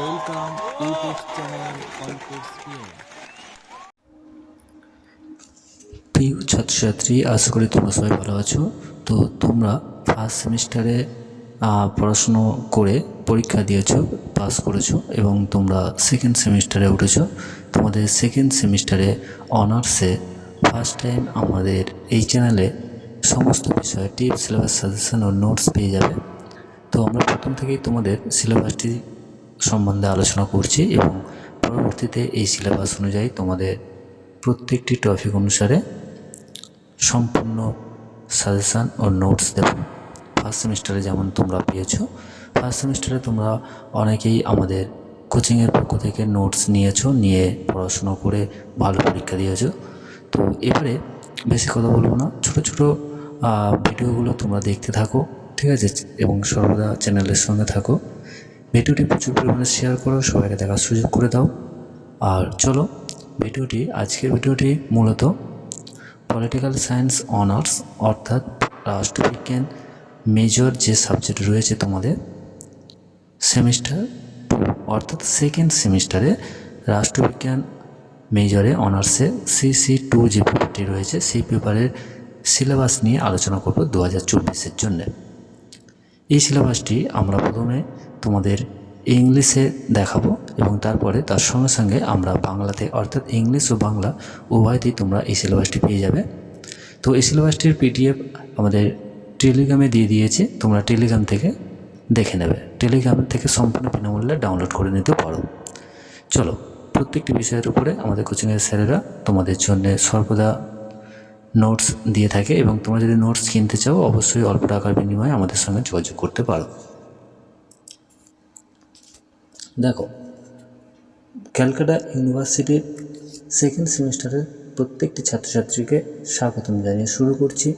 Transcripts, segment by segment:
Welcome প্রিয় ছাত্রছাত্রী, আশা করি তোমরা সবাই ভালো আছো। তো তোমরা ফার্স্ট সেমিস্টারে পড়াশুনো করে পরীক্ষা দিয়েছ পাস করেছ এবং তোমরা সেকেন্ড সেমিস্টারে উঠেছো। তোমাদের সেকেন্ড সেমিস্টারে অনার্সে ফার্স্ট টাইম আমাদের এই চ্যানেলে সমস্ত বিষয়ে টিপস সিলেবাস সাজেশন ও নোটস পেয়ে যাবে। তো আমরা প্রথম থেকেই তোমাদের সিলেবাসটি সম্বন্ধে আলোচনা করছি এবং পরবর্তীতে এই সিলেবাস অনুযায়ী তোমাদের প্রত্যেকটি টপিক অনুসারে সম্পূর্ণ সাজেশান ও নোটস দেব। ফার্স্ট সেমিস্টারে যেমন তোমরা পেয়েছ ফার্স্ট সেমিস্টারে তোমরা অনেকেই আমাদের কোচিংয়ের পক্ষ থেকে নোটস নিয়েছো, নিয়ে পড়াশুনো করে ভালো পরীক্ষা দিয়েছ। তো এবারে বেশি কথা বলব না, ছোটো ছোটো ভিডিওগুলো তোমরা দেখতে থাকো, ঠিক আছে? এবং সর্বদা চ্যানেলের সঙ্গে থাকো। ভিডিওটি প্রচুর পরিমাণে শেয়ার করো, সবাইকে দেখার সুযোগ করে দাও। আর চলো, ভিডিওটি, আজকের ভিডিওটি মূলত পলিটিক্যাল সায়েন্স অনার্স অর্থাৎ রাষ্ট্রবিজ্ঞান মেজর যে সাবজেক্ট রয়েছে তোমাদের সেমিস্টার টু অর্থাৎ সেকেন্ড সেমিস্টারে রাষ্ট্রবিজ্ঞান মেজরে অনার্সে সি সি টু যে পেপারটি রয়েছে, সেই পেপারের সিলেবাস নিয়ে আলোচনা করব দু হাজার চব্বিশের জন্যে। এই সিলেবাসটি আমরা প্রথমে তোমাদের ইংলিশে দেখাবো এবং তারপরে তার সঙ্গে সঙ্গে আমরা বাংলাতে, অর্থাৎ ইংলিশ ও বাংলা উভয়তেই তোমরা এই সিলেবাসটি পেয়ে যাবে। তো এই সিলেবাসটির পিডিএফ আমাদের টেলিগ্রামে দিয়ে দিয়েছে, তোমরা টেলিগ্রাম থেকে দেখে নেবে। টেলিগ্রাম থেকে সম্পূর্ণ বিনামূল্যে ডাউনলোড করে নিতে পারো। চলো, প্রত্যেকটি বিষয়ের উপরে আমাদের কোচিংয়ের স্যারেরা তোমাদের জন্য সর্বদা নোটস দিয়ে থাকে এবং তোমরা যদি নোটস কিনতে চাও, অবশ্যই অল্প টাকার বিনিময়ে আমাদের সঙ্গে যোগাযোগ করতে পারো। দেখো, ক্যালকাটা ইউনিভার্সিটির সেকেন্ড সেমিস্টারের প্রত্যেকটি ছাত্রছাত্রীকে স্বাগতম জানিয়ে শুরু করছি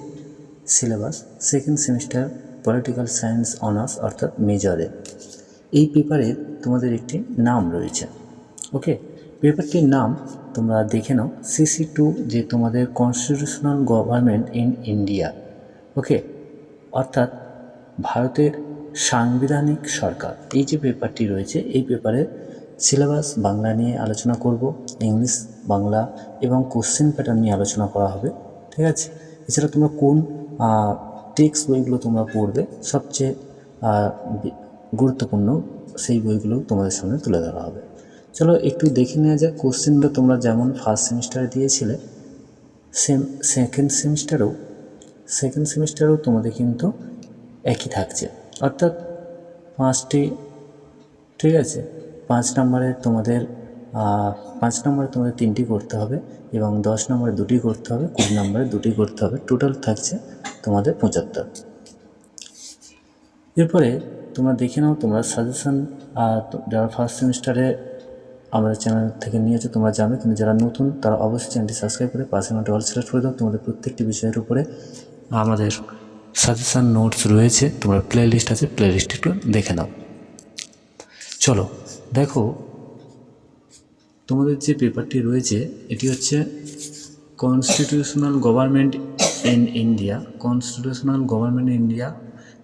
syllabus second semester political science honours অর্থাৎ মেজরে এই পেপারে তোমাদের একটি নাম রয়েছে ওকে পেপারটির নাম তোমরা দেখে নাও সিসি টু যে তোমাদের constitutional government in India okay অর্থাৎ ভারতের সাংবিধানিক সরকার। এই যে পেপারটি রয়েছে, এই পেপারে সিলেবাস বাংলা নিয়ে আলোচনা করব, ইংলিশ, বাংলা এবং কোশ্চেন প্যাটার্ন নিয়ে আলোচনা করা হবে, ঠিক আছে? এছাড়া তোমরা কোন টেক্সট বইগুলো তোমরা পড়বে, সবচেয়ে গুরুত্বপূর্ণ সেই বইগুলো তোমাদের সামনে তুলে ধরা হবে। চলো একটু দেখে নেওয়া যাক, কোশ্চেনটা তোমরা যেমন ফার্স্ট সেমিস্টারে দিয়েছিলে, সেম সেকেন্ড সেমিস্টারেও সেকেন্ড সেমিস্টারেও তোমাদের কিন্তু একই থাকছে। অর্থাৎ পাঁচটি, ঠিক আছে? পাঁচ নম্বরে তোমাদের পাঁচ নম্বরে তোমাদের তিনটি করতে হবে এবং দশ নম্বরে দুটি করতে হবে, কুড়ি নম্বরে দুটি করতে হবে। টোটাল থাকছে তোমাদের পঁচাত্তর। এরপরে তোমরা দেখে নাও, তোমরা সাজেশন যারা ফার্স্ট সেমিস্টারে আমাদের চ্যানেল থেকে নিয়েছো, তোমরা জানো, কিন্তু যারা নতুন, তারা অবশ্যই চ্যানেলটি সাবস্ক্রাইব করে পাশে নোটে অল সিলেক্ট করে দাও। তোমাদের প্রত্যেকটি বিষয়ের উপরে আমাদের সাজেশন নোটস রয়েছে, তোমরা প্লে লিস্ট আছে প্লে লিস্ট একটু দেখে নাও। চলো, দেখো, তোমাদের যে পেপারটি রয়েছে, এটি হচ্ছে constitutional government in India constitutional government India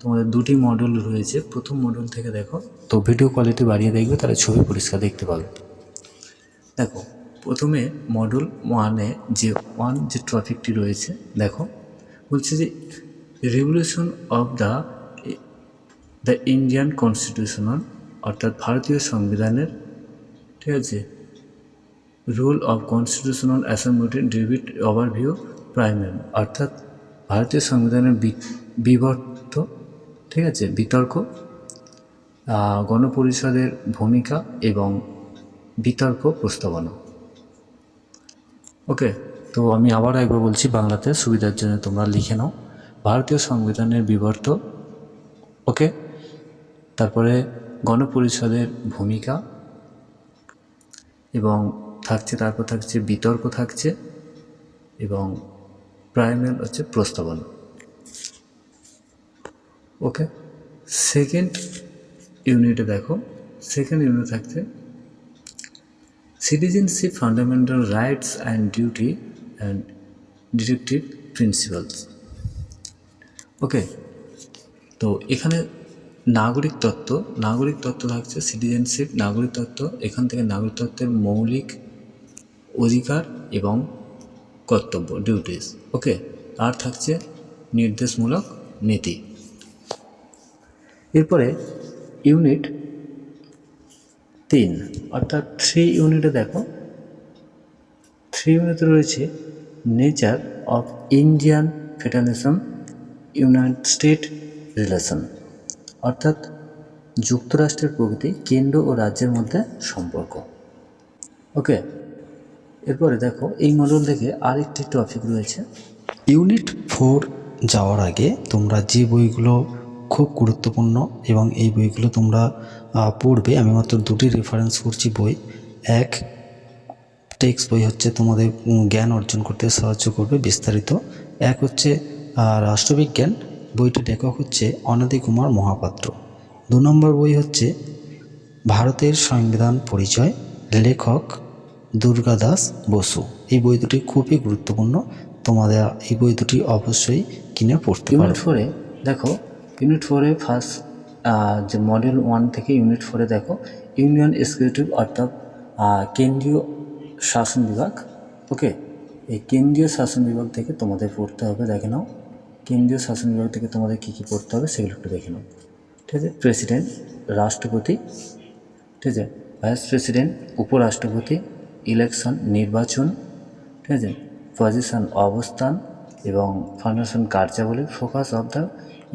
তোমাদের দুটি মডেল রয়েছে। প্রথম মডেল থেকে দেখো, তো ভিডিও কোয়ালিটি বাড়িয়ে দেখবে, তাহলে ছবি পরিষ্কার দেখতে পাবে। দেখো, প্রথমে মডেল ওয়ানে যে ওয়ান যে টপিকটি রয়েছে, দেখো, বলছে যে revolution of the the Indian constitutional অর্থাৎ ভারতীয় সংবিধানের, ঠিক আছে? Rule of constitutional assembly David overview primary অর্থাৎ ভারতীয় সংবিধানের বিবর্ত, ঠিক আছে? বিতর্ক গণপরিষদের ভূমিকা এবং বিতর্ক প্রস্তাবনা। ওকে তো আমি আবার একবার বলছি, বাংলাতে সুবিধার জন্য তোমরা লিখে নাও। ভারতীয় সংবিধানের বিবর্ত, ওকে? তারপরে গণপরিষদের ভূমিকা এবং থাকছে, তারপর থাকছে বিতর্ক থাকছে এবং প্রাইমাল হচ্ছে প্রস্তাবনা, ওকে? সেকেন্ড ইউনিটে দেখো, সেকেন্ড ইউনিট থাকছে citizenship, fundamental rights and duty and detective principles. Okay তো এখানে নাগরিক তত্ত্ব নাগরিক তত্ত্ব থাকছে সিটিজেনশিপ নাগরিক তত্ত্ব, এখান থেকে নাগরিক তত্ত্বের মৌলিক অধিকার এবং কর্তব্য ডিউটিস ওকে আর থাকছে নির্দেশমূলক নীতি। এরপরে ইউনিট তিন, অর্থাৎ থ্রি ইউনিটে দেখো। থ্রি ইউনিটে রয়েছে nature of Indian federation united state relation অর্থাৎ যুক্তরাষ্ট্রের প্রকৃতি কেন্দ্র ও রাজ্যের মধ্যে সম্পর্ক। ওকে এরপরে দেখো এই মডেল থেকে আরেকটি টপিক রয়েছে। ইউনিট ফোর যাওয়ার আগে তোমরা যে বইগুলো খুব গুরুত্বপূর্ণ এবং এই বইগুলো তোমরা পড়বে আমি মাত্র দুটি রেফারেন্স করছি বই। এক টেক্সট বই হচ্ছে তোমাদের জ্ঞান অর্জন করতে সাহায্য করবে বিস্তারিত। এক হচ্ছে রাষ্ট্রবিজ্ঞান বইটির লেখক হচ্ছে অনাদি কুমার মহাপাত্র। দু নম্বর বই হচ্ছে ভারতের সংবিধান পরিচয় লেখক দুর্গাদাস বসু। এই বই দুটি খুবই গুরুত্বপূর্ণ। তোমাদের এই বই দুটি অবশ্যই কিনে পড়তে ইউনিট ফোরে দেখো ইউনিট ফোরে ফার্স্ট যে মডেল ওয়ান থেকে ইউনিট ফোরে দেখো ইউনিয়ন এক্সিকিউটিভ অর্থাৎ কেন্দ্রীয় শাসন বিভাগ। ওকে এই কেন্দ্রীয় শাসন বিভাগ থেকে তোমাদের পড়তে হবে দেখে নাও। কেন্দ্রীয় শাসন বিভাগ থেকে তোমাদের কী কী পড়তে হবে সেগুলো একটু দেখে নাও। ঠিক আছে? প্রেসিডেন্ট, রাষ্ট্রপতি, ঠিক আছে? ভাইস প্রেসিডেন্ট, উপরাষ্ট্রপতি, ইলেকশন, নির্বাচন, ঠিক আছে? পজিশন, অবস্থান এবং ফাউন্ডেশন কার্যাবলী, focus of the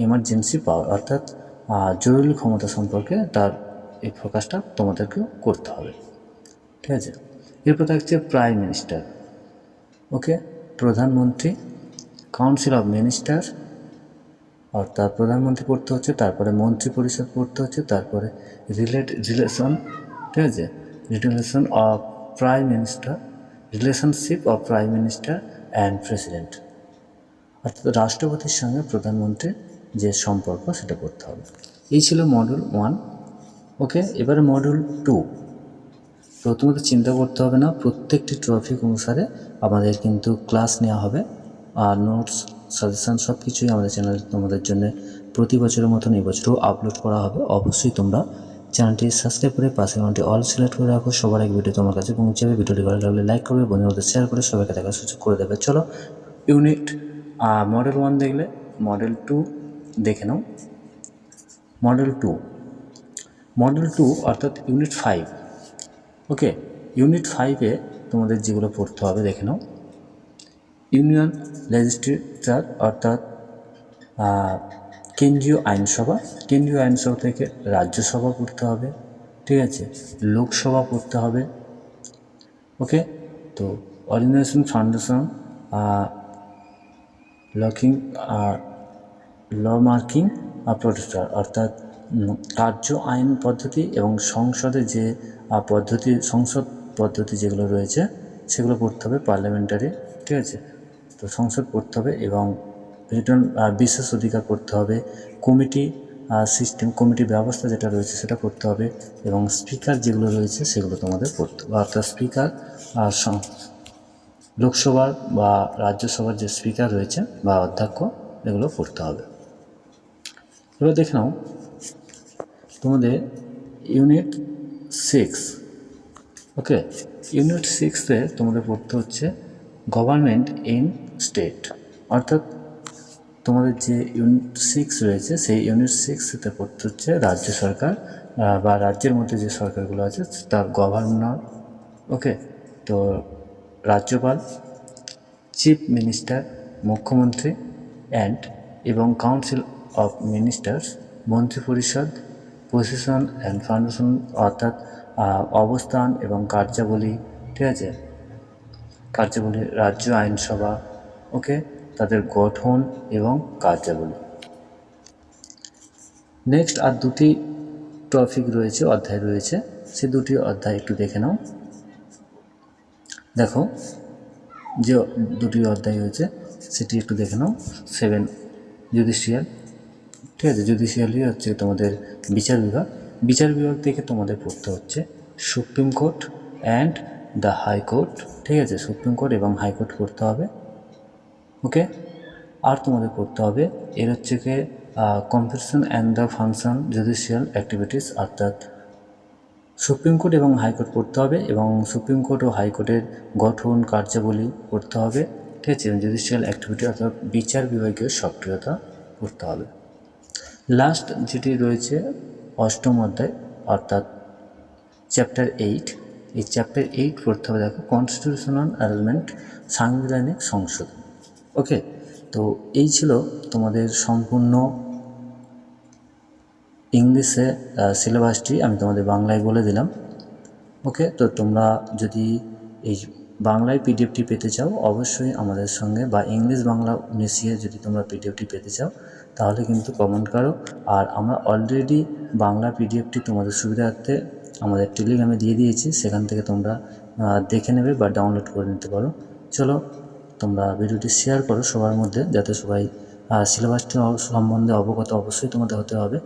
emergency power অর্থাৎ জরুরি ক্ষমতা সম্পর্কে তার এই ফোকাসটা তোমাদেরকেও করতে হবে। ঠিক আছে? এরপর থাকছে প্রাইম মিনিস্টার। ওকে? প্রধানমন্ত্রী কাউন্সিল অফ মিনিস্টার অর্থাৎ প্রধানমন্ত্রী পড়তে হচ্ছে, তারপরে মন্ত্রী পরিষদ পড়তে হচ্ছে, তারপরে রিলেট রিলেশন ঠিক আছে? Relation of prime minister relationship of prime minister and president অর্থাৎ রাষ্ট্রপতির সঙ্গে প্রধানমন্ত্রীর যে সম্পর্ক, সেটা করতে হবে। এই ছিল মডিউল ওয়ান ওকে এবারে মডিউল টু প্রথমত চিন্তা করতে হবে না, প্রত্যেকটি ট্রফিক অনুসারে আমাদের কিন্তু ক্লাস নেওয়া হবে। আর নোটস সাজেশান সব কিছুই আমাদের চ্যানেলে তোমাদের জন্য প্রতি বছরের মতন এই বছরও আপলোড করা হবে। অবশ্যই তোমরা চ্যানেলটি সাবস্ক্রাইব করে পাশে ঘন্টি অল সিলেক্ট করে রাখো। সবার এক ভিডিও তোমার কাছে পৌঁছাবে ভিডিওটি ভালো লাগলে লাইক করবে, বন্ধুদের শেয়ার করে সবাইকে দেখার সুযোগ করে দেবে। চলো ইউনিট মডেল ওয়ান দেখলে মডেল টু দেখে নাও। মডেল টু মডেল টু অর্থাৎ ইউনিট ফাইভ ওকে ইউনিট ফাইভে তোমাদের যেগুলো পড়তে হবে, দেখে নাও। ইউনিয়ন লেজিসলেচার অর্থাৎ কেন্দ্রীয় আইনসভা। কেন্দ্রীয় আইনসভা থেকে রাজ্যসভা পড়তে হবে, ঠিক আছে? লোকসভা পড়তে হবে, ওকে? তো অর্গানাইজেশন ফাউন্ডেশন লকিং আর ল মার্কিং প্রতিষ্ঠা অর্থাৎ কার্য আইন পদ্ধতি এবং সংসদে যে পদ্ধতি, সংসদ পদ্ধতি যেগুলো রয়েছে, সেগুলো পড়তে হবে পার্লামেন্টারি, ঠিক আছে? তো সংসদ করতে হবে এবং রিটার্ন বিশেষ অধিকার করতে হবে। কমিটি সিস্টেম কমিটি ব্যবস্থা যেটা রয়েছে সেটা করতে হবে এবং স্পিকার যেগুলো রয়েছে সেগুলো তোমাদের পড়তে হবে। অর্থাৎ স্পিকার লোকসভার বা রাজ্যসভার যে স্পিকার রয়েছে বা অধ্যক্ষ, এগুলো পড়তে হবে। এবার দেখে নাও, তোমাদের ইউনিট সিক্স ওকে ইউনিট সিক্সে তোমাদের পড়তে হচ্ছে গভর্নমেন্ট ইন স্টেট অর্থাৎ তোমাদের যে ইউনিট সিক্স রয়েছে, সেই ইউনিট সিক্সতে পড়তে হচ্ছে রাজ্য সরকার বা রাজ্যের মধ্যে যে সরকারগুলো আছে, তার গভর্নর ওকে তো রাজ্যপাল চিফ মিনিস্টার মুখ্যমন্ত্রী অ্যান্ড এবং কাউন্সিল অফ মিনিস্টার্স মন্ত্রিপরিষদ পজিশন অ্যান্ড ফাউন্ডেশন অর্থাৎ অবস্থান এবং কার্যাবলী, ঠিক আছে? কার্যাবলী, রাজ্য আইনসভা ওকে? তাদের গঠন এবং কার্যাবলী। নেক্সট আর দুটি টপিক রয়েছে, অধ্যায় রয়েছে। সে দুটি অধ্যায় একটু দেখে নাও। দেখো, যে দুটি অধ্যায় হয়েছে, সেটি একটু দেখে নাও। Seven judicial. ঠিক আছে? জুডিশিয়ালি হচ্ছে তোমাদের বিচার বিভাগ। বিচার বিভাগ থেকে তোমাদের পড়তে হচ্ছে supreme court and the high court. ঠিক আছে? সুপ্রিম কোর্ট এবং হাইকোর্ট পড়তে হবে। ওকে আর তোমাদের পড়তে হবে, এর হচ্ছে কি competition and the function judicial activities অর্থাৎ সুপ্রিম কোর্ট এবং হাইকোর্ট পড়তে হবে এবং সুপ্রিম কোর্ট ও হাইকোর্টের গঠন, কার্যাবলী পড়তে হবে, ঠিক আছে? জুডিশিয়াল অ্যাক্টিভিটি অর্থাৎ বিচার বিভাগীয় সক্রিয়তা পড়তে হবে। লাস্ট যেটি রয়েছে, অষ্টম অধ্যায় অর্থাৎ চ্যাপ্টার এইট এই চ্যাপ্টার এইট পড়তে হবে। দেখো কনস্টিটিউশনাল অ্যারেঞ্জমেন্ট সাংবিধানিক সংশোধন। ওকে তো এই ছিল তোমাদের সম্পূর্ণ ইংলিশে সিলেবাসটি আমি তোমাদের বাংলায় বলে দিলাম। ওকে তো তোমরা যদি এই বাংলায় পিডিএফটি পেতে চাও, অবশ্যই আমাদের সঙ্গে বা ইংলিশ বাংলা মিশিয়ে যদি তোমরা পিডিএফটি পেতে চাও, তাহলে কিন্তু কমেন্ট করো। আর আমরা অলরেডি বাংলা পিডিএফটি তোমাদের সুবিধার্থে আমাদের টেলিগ্রামে দিয়ে দিয়েছি, সেখান থেকে তোমরা দেখে নেবে বা ডাউনলোড করে নিতে পারো। চলো তোমরা ভিডিওটি শেয়ার করো সবার মধ্যে, যাতে সবাই সিলেবাসটি সম্বন্ধে অবগত অবশ্যই তোমাদের হতে হবে।